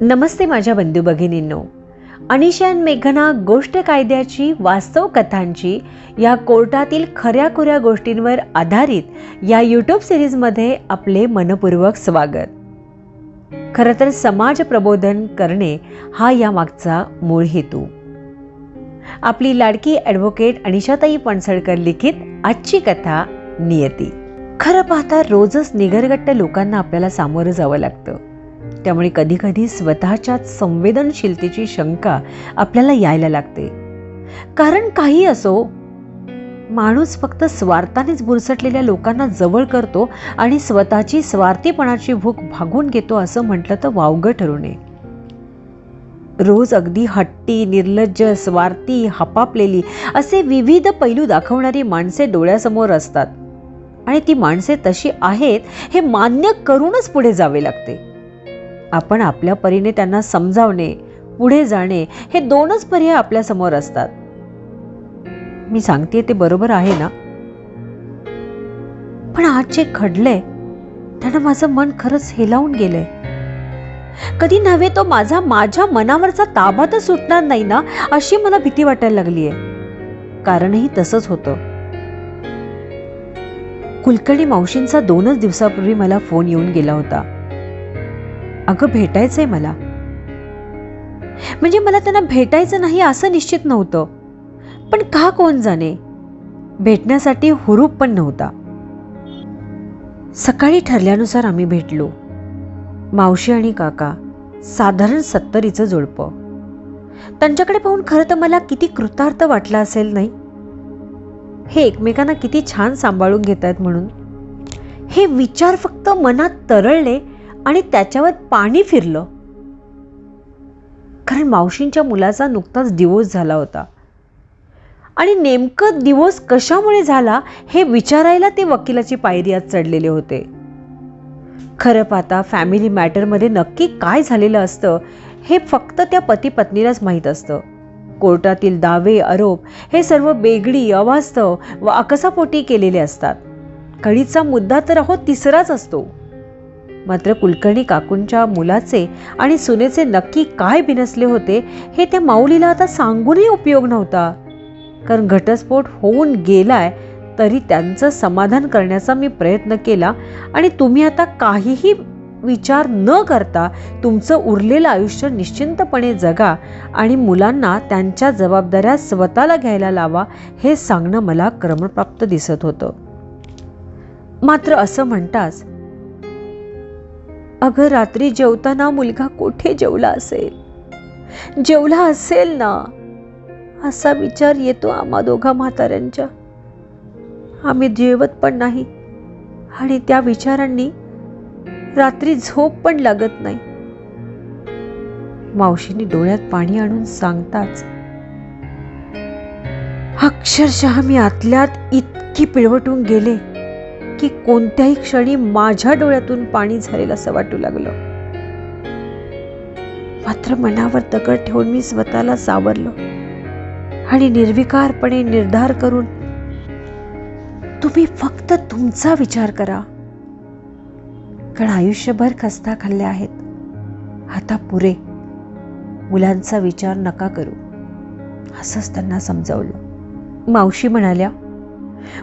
नमस्ते माझ्या बंधू भगिनींनो. अनिशा मेघना गोष्ट कायद्याची वास्तव कथांची या कोर्टातील खऱ्या खुऱ्या गोष्टींवर आधारित या यूट्यूब सिरीजमध्ये आपले मनपूर्वक स्वागत. खरं तर समाज प्रबोधन करणे हा या मागचा मूळ हेतू. आपली लाडकी ॲडव्होकेट अनिशाताई पणसळकर लिखित आजची कथा नियती. खरं पाहता रोजच निगरगट्ट लोकांना आपल्याला सामोरं जावं लागतं. त्यामुळे कधीकधी स्वतःच्याच संवेदनशीलतेची शंका आपल्याला यायला लागते. कारण काही असो माणूस फक्त स्वार्थानेच बुरसटलेल्या लोकांना जवळ करतो आणि स्वतःची स्वार्थीपणाची भूक भागून घेतो असं म्हटलं तर वावगं ठरू नये. रोज अगदी हट्टी निर्लज्ज स्वार्थी हपापलेली असे विविध पैलू दाखवणारी माणसे डोळ्यासमोर असतात. आणि ती माणसे तशी आहेत हे मान्य करूनच पुढे जावे लागते. आपण आपल्या परीने त्यांना समजावणे पुढे जाणे हे दोनच पर्याय आपल्यासमोर असतात. मी सांगते ते बरोबर आहे ना? पण आज जे घडलंय त्यानं माझं मन खरंच हेलावून गेलंय. कधी नव्हे तो माझा माझ्या मनावरचा ताबा तर सुटणार नाही ना अशी मला भीती वाटायला लागलीय. कारणही तसंच होतं. कुलकर्णी मावशींचा दोनच दिवसापूर्वी मला फोन येऊन गेला होता. अगं भेटायचंय मला. म्हणजे मला त्यांना भेटायचं नाही असं निश्चित नव्हतं. पण का कोण जाणे? भेटण्यासाठी हुरूप पण नव्हता. सकाळी ठरल्यानुसार आम्ही भेटलो. मावशी आणि काका साधारण सत्तरीचं जोडपं. त्यांच्याकडे पाहून खरं तर मला किती कृतार्थ वाटला असेल नाही? हे एकमेकांना किती छान सांभाळून घेत आहेत म्हणून. हे विचार फक्त मनात तरळले आणि त्याच्यावर पाणी फिरलं. कारण मावशींच्या मुलाचा नुकताच दिवस झाला होता. आणि नेमकं दिवस कशामुळे झाला हे विचारायला ते वकिलाची पायरी आज चढलेले होते. खरं पाहता फॅमिली मॅटरमध्ये नक्की काय झालेलं असतं हे फक्त त्या पती पत्नीलाच माहीत असतं. कोर्टातील दावे आरोप हे सर्व बेगडी अवास्तव व अकसापोटी केलेले असतात. कळीचा मुद्दा तर अहो तिसराच असतो. मात्र कुलकर्णी काकूंच्या मुलाचे आणि सुनेचे नक्की काय बिनसले होते हे त्या माऊलीला आता सांगूनही उपयोग नव्हता. कारण घटस्फोट होऊन गेलाय तरी त्यांचं समाधान करण्याचा मी प्रयत्न केला आणि तुम्ही आता काहीही विचार न करता तुमचं उरलेलं आयुष्य निश्चिंतपणे जगा आणि मुलांना त्यांच्या जबाबदाऱ्या स्वतःला घ्यायला लावा हे सांगणं मला क्रमप्राप्त दिसत होतं. मात्र असं म्हणताच अगं रात्री जेवताना मुलगा कुठे जेवला असेल? जेवला असेल ना? असा विचार येतो आम्हा दोघा म्हाताऱ्यांच्या. आम्ही जेवत पण नाही आणि त्या विचारांनी रात्री झोप पण लागत नाही. मावशीने डोळ्यात पाणी आणून सांगताच अक्षरशः मी आतल्यात इतकी पिळवटून गेले. की कोणत्याही क्षणी माझ्या डोळ्यातून पाणी झालेलं असं वाटू लागलं. मात्र मनावर दगड ठेवून मी स्वतःला सावरलो आणि निर्विकारपणे निर्धार करून तुम्ही फक्त तुमचा विचार करा. कारण आयुष्यभर खस्ता खाल्ल्या आहेत. आता पुरे. मुलांचा विचार नका करू. असंच त्यांना समजावलं. मावशी म्हणाल्या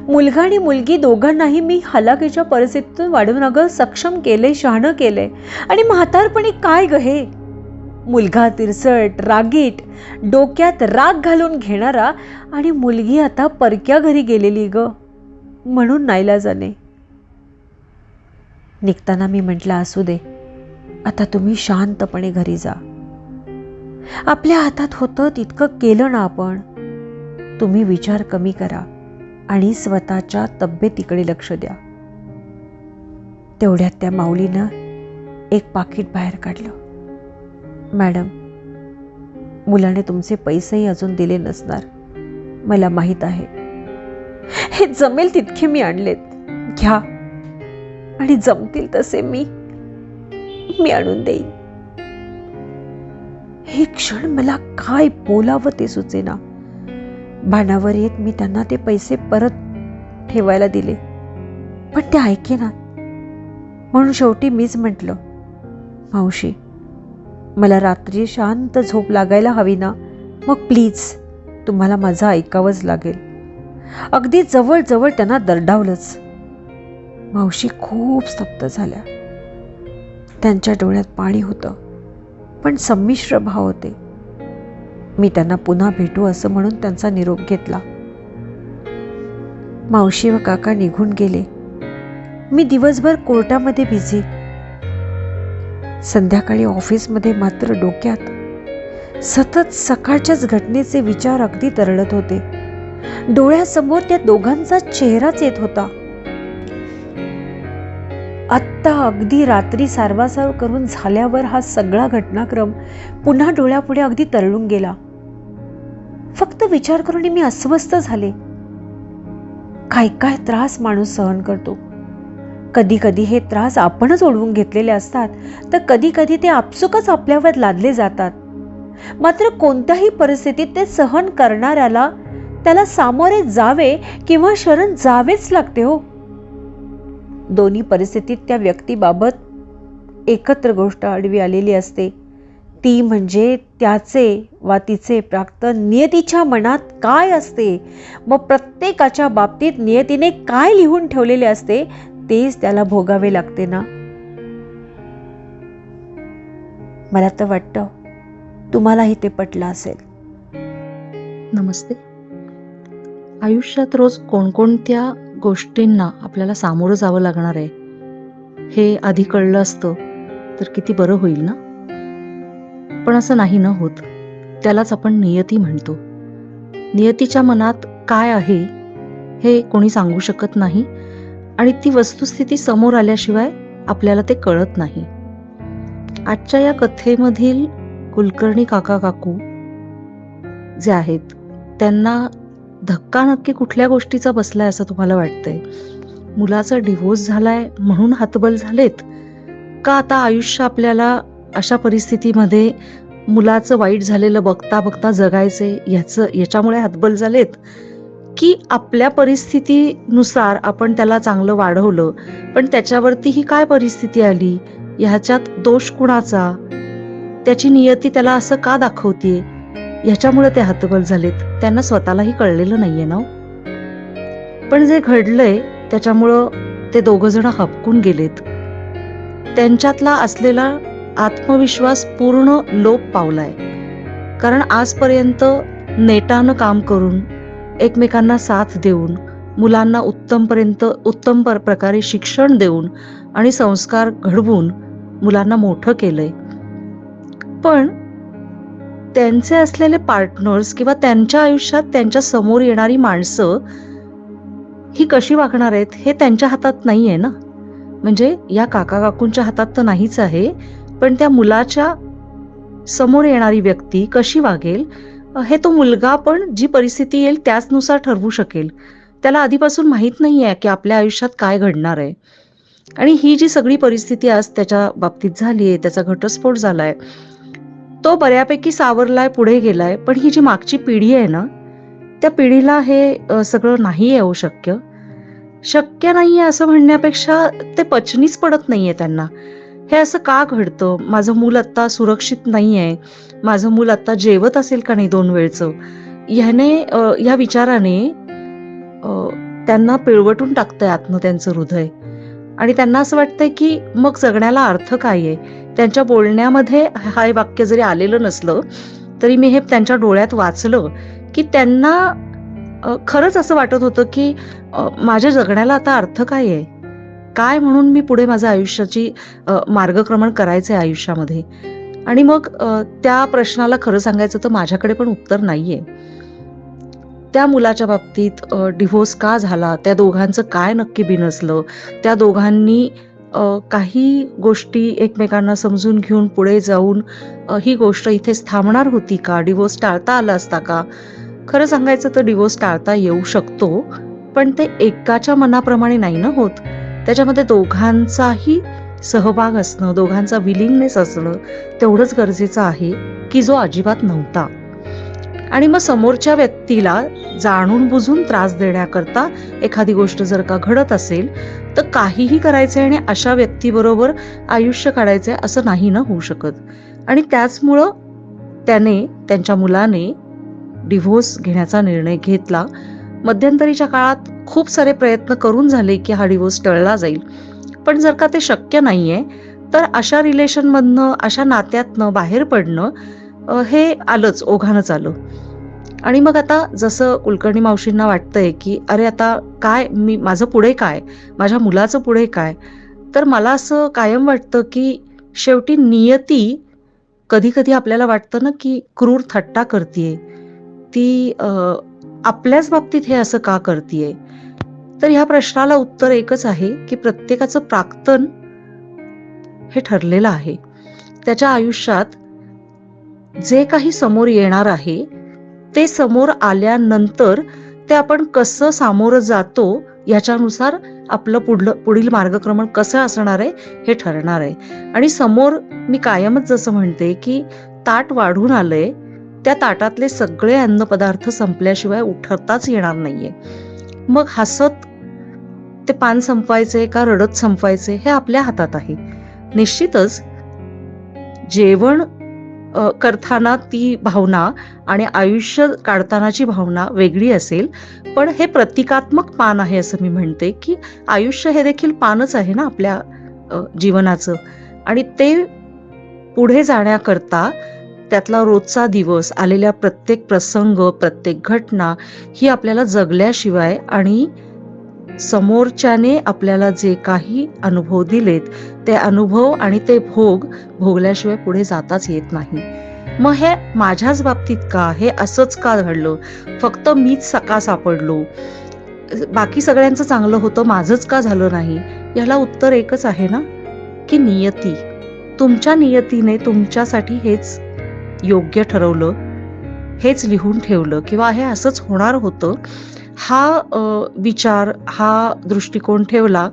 मुलगा आणि मुलगी दोघांनाही मी हलाखीच्या परिस्थितीतून वाढवून अगं सक्षम केले शहाणं केले. आणि म्हातारपणी काय ग हे? मुलगा तिरसट रागीट डोक्यात राग घालून घेणारा आणि मुलगी आता परक्या घरी गेलेली ग म्हणून नाईला जाणे निघताना मी म्हटलं असू दे आता तुम्ही शांतपणे घरी जा. आपल्या हातात होतं तितकं केलं ना आपण. तुम्ही विचार कमी करा. आणि स्वतःच्या तब्येतीकडे लक्ष द्या. तेवढ्यात त्या माऊलीनं एक पाकिट बाहेर काढलं. मॅडम मुलाने तुमचे पैसेही अजून दिले नसणार. मला माहीत आहे. हे जमेल तितके मी आणलेत. घ्या. आणि जमतील तसे मी मी आणून देईन. हे क्षण मला काय बोलावं ते सुचेना. भानावर येत मी त्यांना ते पैसे परत ठेवायला दिले. पण ते ऐके ना. म्हणून शेवटी मीच म्हटलं मावशी मला रात्री शांत झोप लागायला हवी ना. मग प्लीज तुम्हाला माझं ऐकावंच लागेल. अगदी जवळजवळ त्यांना दरडावलंच. मावशी खूप स्तब्ध झाल्या. त्यांच्या डोळ्यात पाणी होतं पण संमिश्र भाव होते. मी त्यांना पुन्हा भेटू असं म्हणून त्यांचा निरोप घेतला. मावशी व काका निघून गेले. मी दिवसभर कोर्टामध्ये बिझी संध्याकाळी ऑफिसमध्ये मात्र डोक्यात सतत सकाळच्याच घटनेचे विचार अगदी तरळत होते. डोळ्यासमोर त्या दोघांचा चेहराच येत होता. आत्ता अगदी रात्री सारवासार करून झाल्यावर हा सगळा घटनाक्रम पुन्हा डोळ्यापुढे अगदी तरळून गेला. फक्त विचार करून मी अस्वस्थ झाले. काय काय त्रास माणूस सहन करतो. कधी कधी हे त्रास आपणच ओढवून घेतलेले असतात तर कधी कधी ते आपसुकच आपल्यावर लादले जातात. मात्र कोणत्याही परिस्थितीत ते सहन करणाऱ्याला त्याला सामोरे जावे किंवा शरण जावेच लागते हो. दोन्ही परिस्थितीत त्या व्यक्तीबाबत एकत्र गोष्ट आडवी आलेली असते. ती म्हणजे त्याचे वा तिचे प्राप्त नियतीच्या मनात काय असते? व प्रत्येकाच्या बाबतीत नियतीने काय लिहून ठेवलेले असते तेच त्याला भोगावे लागते ना? मला तर वाटतं तुम्हालाही ते पटलं असेल. नमस्ते. आयुष्यात रोज कोणकोणत्या गोष्टींना आपल्याला सामोरं जावं लागणार आहे हे आधी कळलं असतं तर किती बरं होईल ना? पण असं नाही न होत. त्यालाच आपण नियती म्हणतो. नियतीच्या मनात काय आहे हे कोणी सांगू शकत नाही आणि ती वस्तुस्थिती समोर आल्याशिवाय आपल्याला ते कळत नाही. आजच्या या कथेमधील कुलकर्णी काका काकू जे आहेत त्यांना धक्का नक्की कुठल्या गोष्टीचा बसलाय असं तुम्हाला वाटतंय? मुलाचा डिवोर्स झालाय म्हणून हातबल झालेत? का आता आयुष्य आपल्याला अशा परिस्थितीमध्ये मुलाचं वाईट झालेलं बघता बघता जगायचे याचं याच्यामुळे हातबल झालेत की आपल्या परिस्थितीनुसार आपण त्याला चांगलं वाढवलं. पण त्याच्यावरती ही काय परिस्थिती आली? ह्याच्यात दोष कुणाचा? त्याची नियती त्याला असं का दाखवते ह्याच्यामुळे ते हतबल झालेत. त्यांना स्वतःलाही कळलेलं नाहीये ना हो? पण जे घडलंय त्याच्यामुळं ते दोघ जण हपकून गेलेत. त्यांच्यातला असलेला आत्मविश्वास पूर्ण लोप पावलाय. कारण आजपर्यंत नेटानं काम करून एकमेकांना साथ देऊन मुलांना उत्तमपर्यंत उत्तम पर- प्रकारे शिक्षण देऊन आणि संस्कार घडवून मुलांना मोठं केलंय. पण त्यांचे असलेले पार्टनर्स किंवा त्यांच्या आयुष्यात त्यांच्यासमोर येणारी माणसं ही कशी वागणार आहेत हे त्यांच्या हातात नाहीये ना? म्हणजे या काका काकूंच्या हातात तर नाहीच आहे. पण त्या मुलाच्या समोर येणारी व्यक्ती कशी वागेल हे तो मुलगा पण जी परिस्थिती येईल त्याचनुसार ठरवू शकेल. त्याला आधीपासून माहीत नाहीये की आपल्या आयुष्यात काय घडणार आहे. आणि ही जी सगळी परिस्थिती आज त्याच्या बाबतीत झाली आहे त्याचा घटस्फोट झालाय तो बऱ्यापैकी सावरलाय पुढे गेलाय पण ही जी मागची पिढी आहे ना त्या पिढीला हे सगळं नाही येऊ शक्य. शक्य नाहीये असं म्हणण्यापेक्षा ते पचनीच पडत नाहीये त्यांना. हे असं का घडतं? माझं मूल आत्ता सुरक्षित नाही आहे माझं मूल आत्ता जेवत असेल का नाही दोन वेळचं? ह्याने ह्या विचाराने त्यांना पिळवटून टाकतंय आतनं त्यांचं हृदय. आणि त्यांना असं वाटतंय की मग जगण्याला अर्थ काय? आहे त्यांच्या बोलण्यामध्ये हे वाक्य जरी आलेलं नसलं तरी मी हे त्यांच्या डोळ्यात वाचलं की त्यांना खरंच असं वाटत होतं की माझ्या जगण्याला आता अर्थ काय? आहे काय म्हणून मी पुढे माझ्या आयुष्याची मार्गक्रमण करायचं आहे आयुष्यामध्ये? आणि मग त्या प्रश्नाला खरं सांगायचं तर माझ्याकडे पण उत्तर नाहीये. त्या मुलाच्या बाबतीत डिव्होर्स का झाला? त्या दोघांचं काय नक्की बिनसलं? त्या दोघांनी काही गोष्टी एकमेकांना समजून घेऊन पुढे जाऊन ही गोष्ट इथेच थांबणार होती का? डिवोर्स टाळता आला असता का? खरं सांगायचं तर डिवोर्स टाळता येऊ शकतो पण ते एकाच्या मनाप्रमाणे नाही ना होत. त्याच्यामध्ये दोघांचाही सहभाग असणं दोघांचा विलिंगनेस असणं तेवढंच गरजेचं आहे की जो अजिबात नव्हता. आणि मग समोरच्या व्यक्तीला जाणून बुजून त्रास देण्याकरता एखादी गोष्ट जर का घडत असेल तर काहीही करायचंय आणि अशा व्यक्तीबरोबर आयुष्य काढायचंय असं नाही ना होऊ शकत. आणि त्याचमुळं त्याने त्यांच्या मुलाने डिव्होर्स घेण्याचा निर्णय घेतला. मध्यंतरीच्या काळात खूप सारे प्रयत्न करून झाले की हा डिवोर्स टळला जाईल. पण जर का ते शक्य नाहीये तर अशा रिलेशनमधनं अशा नात्यातनं बाहेर पडणं हे आलंच ओघानंच आलं. आणि मग आता जसं कुलकर्णी मावशींना वाटतंय की अरे आता काय मी माझं पुढे काय? माझ्या मुलाचं पुढे काय? तर मला असं कायम वाटतं की शेवटी नियती कधी कधी आपल्याला वाटतं ना की क्रूर थट्टा करतीये. ती आपल्याच बाबतीत हे असं का करतीये? तर ह्या प्रश्नाला उत्तर एकच आहे की प्रत्येकाचं प्राक्तन हे ठरलेलं आहे. त्याच्या आयुष्यात जे काही समोर येणार आहे ते समोर आल्यानंतर ते आपण कसं सामोरं जातो याच्यानुसार आपलं पुढलं पुढील मार्गक्रमण कसं असणार आहे हे ठरणार आहे. आणि समोर मी कायमच जसं म्हणते की ताट वाढून आलंय त्या ताटातले सगळे अन्नपदार्थ संपल्याशिवाय उठताच येणार नाहीये. मग हसत ते पान संपवायचे का रडत संपवायचे हे आपल्या हातात आहे. निश्चितच जेवण करताना ती भावना आणि आयुष्य काढतानाची भावना वेगळी असेल. पण हे प्रतिकात्मक पान आहे असं मी म्हणते की आयुष्य हे देखील पानच आहे ना आपल्या जीवनाचं. आणि ते पुढे जाण्याकरता त्यातला रोजचा दिवस आलेल्या प्रत्येक प्रसंग प्रत्येक घटना ही आपल्याला जगल्याशिवाय आणि समोरच्याने आपल्याला जे काही अनुभव दिलेत ते अनुभव आणि ते भोग भोगल्याशिवाय पुढे जाताच येत नाही. मग हे माझ्याच बाबतीत का? हे असंच का घडलं? फक्त मीच सका सापडलो. बाकी सगळ्यांचं चांगलं होतं माझंच का झालं नाही? याला उत्तर एकच आहे ना? की नियती. तुमच्या नियतीने तुमच्यासाठी हेच योग्य ठरवलं हेच लिहून ठेवलं किंवा हे असंच होणार होतं हा विचार हा दृष्टिकोन ठेवला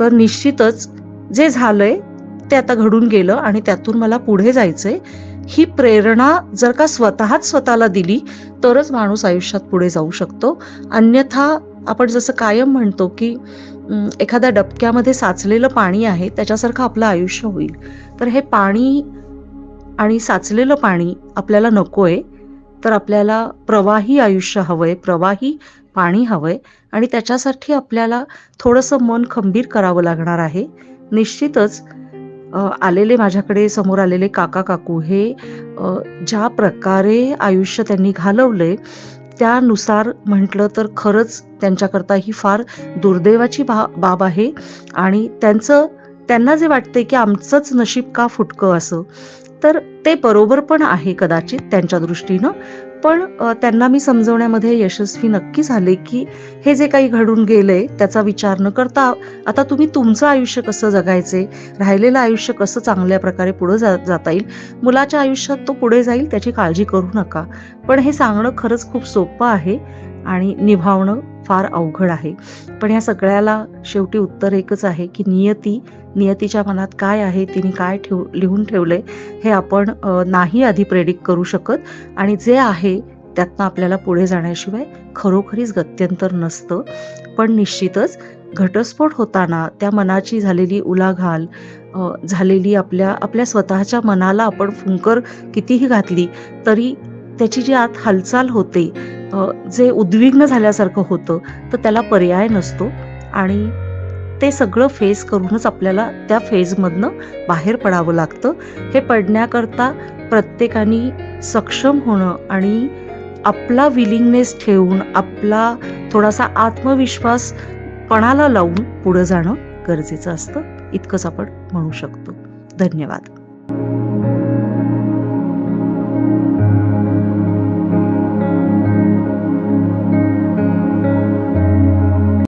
तर निश्चितच जे झालंय ते आता घडून गेलं आणि त्यातून मला पुढे जायचंय. ही प्रेरणा जर का स्वतःच स्वतःला दिली तरच माणूस आयुष्यात पुढे जाऊ शकतो. अन्यथा आपण जसं कायम म्हणतो की एखाद्या डबक्यामध्ये साचलेलं पाणी आहे त्याच्यासारखं आपलं आयुष्य होईल. तर हे पाणी आणि साचलेलं पाणी आपल्याला नकोय तर आपल्याला प्रवाही आयुष्य हवंय प्रवाही पाणी हवंय आणि त्याच्यासाठी आपल्याला थोडंसं मन खंबीर करावं लागणार आहे. निश्चितच आलेले माझ्याकडे समोर आलेले काका काकू हे ज्या प्रकारे आयुष्य त्यांनी घालवलंय त्यानुसार म्हटलं तर खरंच त्यांच्याकरता ही फार दुर्दैवाची बा बाब आहे. आणि त्यांचं त्यांना जे वाटतंय की आमचंच नशीब का फुटकं असं तर ते बरोबर पण आहे कदाचित त्यांच्या दृष्टीनं. पण त्यांना मी समजवण्यामध्ये यशस्वी नक्की झाले की हे जे काही घडून गेलंय त्याचा विचार न करता आता तुम्ही तुमचं आयुष्य कसं जगायचे राहिलेलं आयुष्य कसं चांगल्या प्रकारे पुढे जा जाता येईल? मुलाच्या आयुष्यात तो पुढे जाईल त्याची काळजी करू नका. पण हे सांगणं खरंच खूप सोपं आहे. आणि निभावणं फार अवघड आहे. पण या सगळ्याला शेवटी उत्तर एकच आहे की नियती नियतीच्या मनात काय आहे तिने काय ठेव लिहून ठेवलंय हे आपण नाही आधी प्रेडिक्ट करू शकत. आणि जे आहे त्यातनं आपल्याला पुढे जाण्याशिवाय खरोखरीच गत्यंतर नसतं. पण निश्चितच घटस्फोट होताना त्या मनाची झालेली उलाघाल झालेली आपल्या आपल्या स्वतःच्या मनाला आपण फुंकर कितीही घातली तरी त्याची जी आत हालचाल होते जे उद्विग्न झाल्यासारखं होतं तर त्याला पर्याय नसतो. आणि ते सगळं फेस करूनच आपल्याला त्या फेजमधनं बाहेर पडावं लागतं. हे पडण्याकरता प्रत्येकाने सक्षम होणं आणि आपला विलिंगनेस ठेवून आपला थोडासा आत्मविश्वास पणाला लावून पुढं जाणं गरजेचं असतं. इतकंच आपण म्हणू शकतो. धन्यवाद.